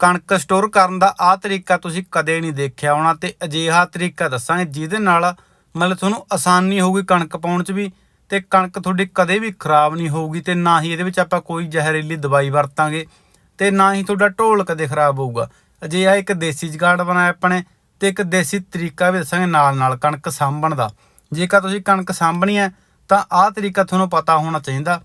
ਕਣਕ ਸਟੋਰ ਕਰਨ ਦਾ ਆ ਤਰੀਕਾ ਤੁਸੀਂ ਕਦੇ ਨਹੀਂ ਦੇਖਿਆ ਹੋਣਾ ਤੇ ਅਜਿਹਾ ਤਰੀਕਾ ਦੱਸਾਂਗੇ ਜਿਹਦੇ ਨਾਲ ਮਤਲਬ ਤੁਹਾਨੂੰ ਆਸਾਨੀ ਹੋਊਗੀ ਕਣਕ ਪਾਉਣ 'ਚ ਵੀ ਤੇ ਕਣਕ ਤੁਹਾਡੀ ਕਦੇ ਵੀ ਖਰਾਬ ਨਹੀਂ ਹੋਊਗੀ ਤੇ ਨਾ ਹੀ ਇਹਦੇ ਵਿੱਚ ਆਪਾਂ ਕੋਈ ਜ਼ਹਿਰੀਲੀ ਦਵਾਈ ਵਰਤਾਂਗੇ ਤੇ ਨਾ ਹੀ ਤੁਹਾਡਾ ਢੋਲ ਕਦੇ ਖਰਾਬ ਹੋਊਗਾ। ਅਜਿਹਾ ਇੱਕ ਦੇਸੀ ਜੁਗਾੜ ਬਣਾਇਆ ਆਪਣੇ ਤੇ ਇੱਕ ਦੇਸੀ ਤਰੀਕਾ ਵੀ ਦੱਸਾਂਗੇ ਨਾਲ ਨਾਲ ਕਣਕ ਸਾਂਭਣ ਦਾ। ਜੇਕਰ ਤੁਸੀਂ ਕਣਕ ਸਾਂਭਣੀ ਹੈ ਤਾਂ ਆਹ ਤਰੀਕਾ ਤੁਹਾਨੂੰ ਪਤਾ ਹੋਣਾ ਚਾਹੀਦਾ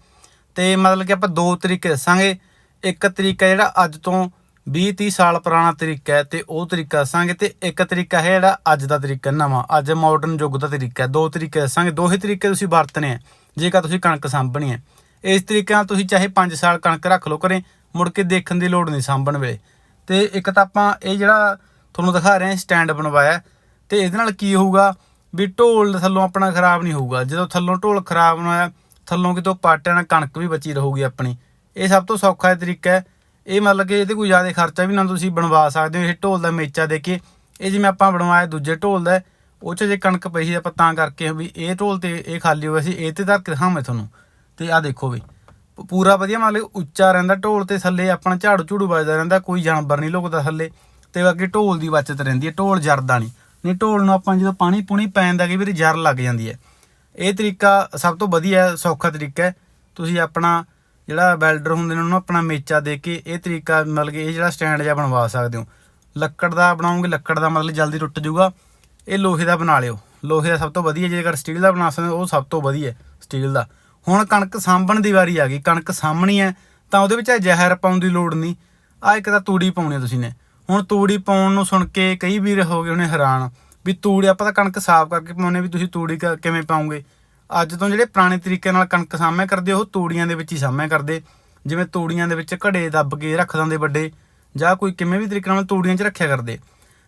ਤੇ ਮਤਲਬ ਕਿ ਆਪਾਂ ਦੋ ਤਰੀਕੇ ਦੱਸਾਂਗੇ। ਇੱਕ ਤਰੀਕਾ ਜਿਹੜਾ ਅੱਜ ਤੋਂ 20 30 ਸਾਲ ਪੁਰਾਣਾ ਤਰੀਕਾ ਹੈ ਤੇ ਉਹ ਤਰੀਕਾ ਦੱਸਾਂਗੇ ਤੇ ਇੱਕ ਤਰੀਕਾ ਹੈ ਜਿਹੜਾ ਅੱਜ ਦਾ ਤਰੀਕਾ ਨਵਾਂ, ਅੱਜ ਮਾਡਰਨ ਯੁੱਗ ਦਾ ਤਰੀਕਾ ਹੈ। ਦੋ ਤਰੀਕੇ ਦੱਸਾਂਗੇ, ਦੋਹੇ ਤਰੀਕੇ ਤੁਸੀਂ ਵਰਤਣੇ ਆ ਜੇਕਰ ਤੁਸੀਂ ਕਣਕ ਸਾਂਭਣੀ ਹੈ। ਇਸ ਤਰੀਕੇ ਨਾਲ ਤੁਸੀਂ ਚਾਹੇ 5 ਸਾਲ ਕਣਕ ਰੱਖ ਲਓ ਘਰੇ, ਮੁੜ ਕੇ ਦੇਖਣ ਦੀ ਲੋੜ ਨਹੀਂ ਸਾਂਭਣ ਵੇਲੇ। ਤੇ ਇੱਕ ਤਾਂ ਆਪਾਂ ਇਹ ਜਿਹੜਾ ਤੁਹਾਨੂੰ ਦਿਖਾ ਰਹੇ ਹਾਂ, ਸਟੈਂਡ ਬਣਵਾਇਆ ਤੇ ਇਹਦੇ ਨਾਲ ਕੀ ਹੋਊਗਾ ਵੀ ਢੋਲ ਥੱਲੋਂ ਆਪਣਾ ਖਰਾਬ ਨਹੀਂ ਹੋਊਗਾ। ਜਦੋਂ ਥੱਲੋਂ ਢੋਲ ਖਰਾਬ ਨਾ ਹੋਇਆ ਥੱਲੋਂ ਕਿਤੋਂ ਪਾਟਿਆਂ ਨਾਲ ਕਣਕ ਵੀ ਬਚੀ ਰਹੂਗੀ ਆਪਣੀ। ਇਹ ਸਭ ਤੋਂ ਸੌਖਾ ਤਰੀਕਾ ਹੈ। ਇਹ ਮਤਲਬ ਕਿ ਇਹਦੇ ਕੋਈ ਜ਼ਿਆਦਾ ਖਰਚਾ ਵੀ ਨਾ ਤੁਸੀਂ ਬਣਵਾ ਸਕਦੇ ਹੋ, ਇਹ ਢੋਲ ਦਾ ਮੇਚਾ ਦੇ ਕੇ ਇਹ ਜਿਵੇਂ ਆਪਾਂ ਬਣਵਾਇਆ ਦੂਜੇ ਢੋਲ ਦਾ, ਉਹ 'ਚ ਜੇ ਕਣਕ ਪਈ ਸੀ ਆਪਾਂ ਤਾਂ ਕਰਕੇ ਵੀ ਇਹ ਢੋਲ ਤੇ ਇਹ ਖਾਲੀ ਹੋਇਆ ਸੀ, ਇਹ ਤੇ ਧਰ ਕੇ ਦਿਖਾਵਾਂ ਤੁਹਾਨੂੰ। ਤੇ ਆਹ ਦੇਖੋ ਵੀ ਪੂਰਾ ਵਧੀਆ ਮਤਲਬ ਉੱਚਾ ਰਹਿੰਦਾ ਢੋਲ ਤੇ ਥੱਲੇ ਆਪਣਾ ਝਾੜੂ ਝੂੜੂ ਵੱਜਦਾ ਰਹਿੰਦਾ, ਕੋਈ ਜਾਨਵਰ ਨਹੀਂ ਲੁਕਦਾ ਥੱਲੇ। ਤੇ ਬਾਕੀ ਢੋਲ ਦੀ ਬਚਤ ਰਹਿੰਦੀ ਹੈ, ਢੋਲ ਜਰਦਾ ਨਹੀਂ। ਨਹੀਂ, ਢੋਲ ਨੂੰ ਆਪਾਂ ਜਦੋਂ ਪਾਣੀ ਪੂਣੀ ਪੈਣ ਦਾ ਕਈ ਵਾਰੀ ਜਰ ਲੱਗ ਜਾਂਦੀ ਹੈ। ਇਹ ਤਰੀਕਾ ਸਭ ਤੋਂ ਵਧੀਆ, ਸੌਖਾ ਤਰੀਕਾ ਹੈ। ਤੁਸੀਂ ਆਪਣਾ ਜਿਹੜਾ ਵੈਲਡਰ ਹੁੰਦੇ ਨੇ, ਉਹਨੂੰ ਆਪਣਾ ਮੇਚਾ ਦੇ ਕੇ ਇਹ ਤਰੀਕਾ ਮਤਲਬ ਕਿ ਇਹ ਜਿਹੜਾ ਸਟੈਂਡ ਜਿਹਾ ਬਣਵਾ ਸਕਦੇ ਹੋ। ਲੱਕੜ ਦਾ ਬਣਾਉਂਗੇ ਲੱਕੜ ਦਾ ਮਤਲਬ ਜਲਦੀ ਟੁੱਟ ਜਾਊਗਾ। ਇਹ ਲੋਹੇ ਦਾ ਬਣਾ ਲਿਓ। ਲੋਹੇ ਦਾ ਸਭ ਤੋਂ ਵਧੀਆ ਜੇਕਰ ਸਟੀਲ ਦਾ ਬਣਾ ਸਕਦੇ ਹੋ, ਉਹ ਸਭ ਤੋਂ ਵਧੀਆ ਸਟੀਲ ਦਾ। ਹੁਣ ਕਣਕ ਸਾਂਭਣ ਦੀ ਵਾਰੀ ਆ ਗਈ। ਕਣਕ ਸਾਂਭਣੀ ਹੈ, ਤਾਂ ਉਹਦੇ ਵਿੱਚ ਜ਼ਹਿਰ ਪਾਉਣ ਦੀ ਲੋੜ ਨਹੀਂ। ਆ ਇੱਕ ਤਾਂ ਤੂੜੀ ਪਾਉਣੀ ਤੁਸੀਂ ਨੇ। ਹੁਣ ਤੂੜੀ ਪਾਉਣ ਨੂੰ ਸੁਣ ਕੇ ਕਈ ਵੀਰ ਹੋ ਗਏ, ਉਹਨੇ ਹੈਰਾਨ। ਵੀ ਤੂੜੀ ਆਪਾਂ ਤਾਂ ਕਣਕ ਸਾਫ਼ ਕਰਕੇ ਪਾਉਨੇ ਵੀ ਤੁਸੀਂ ਤੂੜੀ ਕ- ਕਿਵੇਂ ਪਾਉਂਗੇ? ਅੱਜ ਤੋਂ ਜਿਹੜੇ ਪੁਰਾਣੇ ਤਰੀਕੇ ਨਾਲ ਕਣਕ ਸਾਂਭਿਆ ਕਰਦੇ, ਉਹ ਤੂੜੀਆਂ ਦੇ ਵਿੱਚ ਹੀ ਸਾਂਭਿਆ ਕਰਦੇ। ਜਿਵੇਂ ਤੂੜੀਆਂ ਦੇ ਵਿੱਚ ਘੜੇ ਦੱਬ ਕੇ ਰੱਖ ਦਿੰਦੇ ਵੱਡੇ, ਜਾਂ ਕੋਈ ਕਿਵੇਂ ਵੀ ਤਰੀਕੇ ਨਾਲ ਤੂੜੀਆਂ 'ਚ ਰੱਖਿਆ ਕਰਦੇ।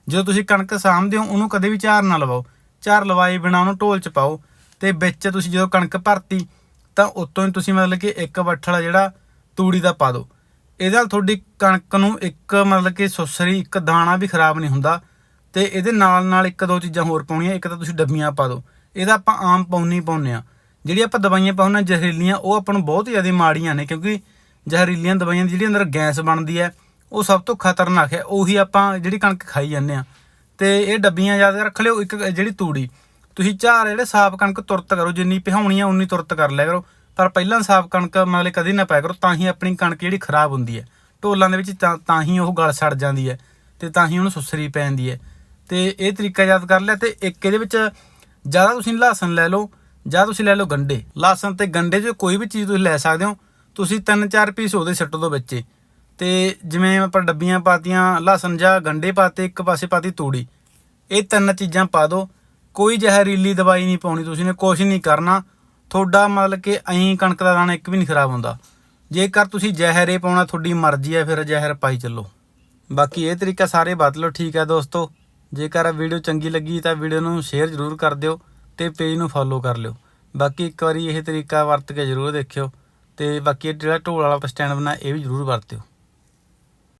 ਜਦੋਂ ਤੁਸੀਂ ਕਣਕ ਸਾਂਭਦੇ ਹੋ, ਉਹਨੂੰ ਕਦੇ ਵੀ ਝਾਰ ਨਾ ਲਵਾਓ। ਝਾਰ ਲਵਾਏ ਬਿਨਾ ਉਹਨੂੰ ਢੋਲ 'ਚ ਪਾਓ। ਤੇ ਵਿੱਚ ਤੁਸੀਂ ਜਦੋਂ ਕਣਕ ਭਰਤੀ, ਤਾਂ ਉਤੋਂ ਹੀ ਤੁਸੀਂ ਮਤਲਬ ਕਿ ਇੱਕ ਵੱਠਲ ਜਿਹੜਾ ਤੂੜੀ ਦਾ ਪਾ ਦਿਓ। ਇਹਦੇ ਨਾਲ ਤੁਹਾਡੀ ਕਣਕ ਨੂੰ ਇੱਕ ਮਤਲਬ ਕਿ ਸੁਸਰੀ, ਇੱਕ ਦਾਣਾ ਵੀ ਖਰਾਬ ਨਹੀਂ ਹੁੰਦਾ। ਤੇ ਇਹਦੇ ਨਾਲ ਨਾਲ ਇੱਕ ਦੋ ਚੀਜ਼ਾਂ ਹੋਰ ਪਾਉਣੀਆਂ, ਇੱਕ ਤਾਂ ਤੁਸੀਂ ਡੱਬੀਆਂ ਪਾ ਦਿਓ। ਇਹਦਾ ਆਪਾਂ ਆਮ ਪਾਉਣੀ ਪਾਉਂਦੇ ਆ ਜਿਹੜੀ ਆਪਾਂ ਦਵਾਈਆਂ ਪਾਉਣਾ ਜ਼ਹਿਰੀਲੀਆਂ, ਉਹ ਆਪਾਂ ਨੂੰ ਬਹੁਤ ਜ਼ਿਆਦਾ ਮਾੜੀਆਂ ਨੇ, ਕਿਉਂਕਿ ਜ਼ਹਿਰੀਲੀਆਂ ਦਵਾਈਆਂ ਦੀ ਜਿਹੜੀ ਅੰਦਰ ਗੈਸ ਬਣਦੀ ਹੈ, ਉਹ ਸਭ ਤੋਂ ਖਤਰਨਾਕ ਹੈ, ਉਹੀ ਆਪਾਂ ਜਿਹੜੀ ਕਣਕ ਖਾਈ ਜਾਂਦੇ ਆ ਤੇ ਇਹ ਡੱਬੀਆਂ ਯਾਦ ਰੱਖ ਲਿਓ, ਇੱਕ ਜਿਹੜੀ ਤੂੜੀ। ਤੁਸੀਂ ਝਾਰ ਜਿਹੜੇ ਸਾਫ਼ ਕਣਕ ਤੁਰਤ ਕਰੋ, ਜਿੰਨੀ ਪਿਹਾਉਣੀ ਆ, ਉਨੀ ਤੁਰਤ ਕਰ ਲਿਆ ਕਰੋ। ਪਰ ਪਹਿਲਾਂ ਸਾਫ਼ ਕਣਕ ਮਤਲਬ ਕਦੇ ਨਾ ਪਾਇਆ ਕਰੋ, ਤਾਂ ਹੀ ਆਪਣੀ ਕਣਕ ਜਿਹੜੀ ਖਰਾਬ ਹੁੰਦੀ ਹੈ। ਢੋਲਾਂ ਦੇ ਵਿੱਚ ਤਾਂ ਤਾਂ ਹੀ ਉਹ ਗਲ ਸੜ ਜਾਂਦੀ ਹੈ, ਤੇ ਤਾਂ ਹੀ ਉਹਨੂੰ ਸੁਸਰੀ ਪੈ ਜਾਂਦੀ ਹੈ। ਤੇ ਇਹ ਤਰੀਕਾ ਯਾਦ ਕਰ ਲਿਆ, ਤੇ ਇੱਕ ਇਹਦੇ ਵਿੱਚ ਜ਼ਿਆਦਾ ਤੁਸੀਂ ਲਸਣ ਲੈ ਲਓ, ਜਾਂ ਤੁਸੀਂ ਲੈ ਲਓ ਗੰਡੇ। ਲਸਣ ਤੇ ਗੰਡੇ 'ਚ ਕੋਈ ਵੀ ਚੀਜ਼ ਤੁਸੀਂ ਲੈ ਸਕਦੇ ਹੋ, ਤੁਸੀਂ ਤਿੰਨ ਚਾਰ ਪੀਸ ਉਹਦੇ ਸਿੱਟ ਦੋ ਵਿੱਚੇ ਤੇ ਜਿਵੇਂ ਆਪਾਂ ਡੱਬੀਆਂ ਪਾਤੀਆਂ ਲਸਣ ਜਾਂ ਗੰਡੇ ਪਾਤੇ, ਇੱਕ ਪਾਸੇ ਪਾਤੀ ਤੂੜੀ। ਇਹ ਤਿੰਨ ਚੀਜ਼ਾਂ ਪਾ ਦਿਓ। ਕੋਈ ਜ਼ਹਿਰੀਲੀ ਦਵਾਈ ਨਹੀਂ ਪਾਉਣੀ ਤੁਸੀਂ ਨੇ, ਕੁਛ ਨਹੀਂ ਕਰਨਾ। ਤੁਹਾਡਾ ਮਤਲਬ ਕਿ ਐਂ ਕਣਕ ਦਾ ਦਾਣਾ ਇੱਕ ਵੀ ਨਹੀਂ ਖਰਾਬ ਹੁੰਦਾ। ਜੇਕਰ ਤੁਸੀਂ ਜ਼ਹਿਰੇ ਪਾਉਣਾ, ਤੁਹਾਡੀ ਮਰਜ਼ੀ ਹੈ, ਫਿਰ ਜ਼ਹਿਰ ਪਾਈ ਚੱਲੋ। ਬਾਕੀ ਇਹ ਤਰੀਕਾ ਸਾਰੇ ਬਦਲੋ ਠੀਕ ਹੈ ਦੋਸਤੋ। ਜੇਕਰ ਵੀਡੀਓ ਚੰਗੀ ਲੱਗੀ ਤਾਂ ਵੀਡੀਓ ਨੂੰ ਸ਼ੇਅਰ ਜ਼ਰੂਰ ਕਰ ਦਿਓ ਤੇ ਪੇਜ ਨੂੰ ਫੋਲੋ ਕਰ ਲਿਓ। ਬਾਕੀ ਇੱਕ ਵਾਰੀ ਇਹ ਤਰੀਕਾ ਵਰਤ ਕੇ ਜ਼ਰੂਰ ਦੇਖਿਓ ਤੇ ਬਾਕੀ ਇਹ ਜਿਹੜਾ ਢੋਲ ਵਾਲਾ ਸਟੈਂਡ ਬਣਾ ਇਹ ਵੀ ਜ਼ਰੂਰ ਵਰਤਿਓ।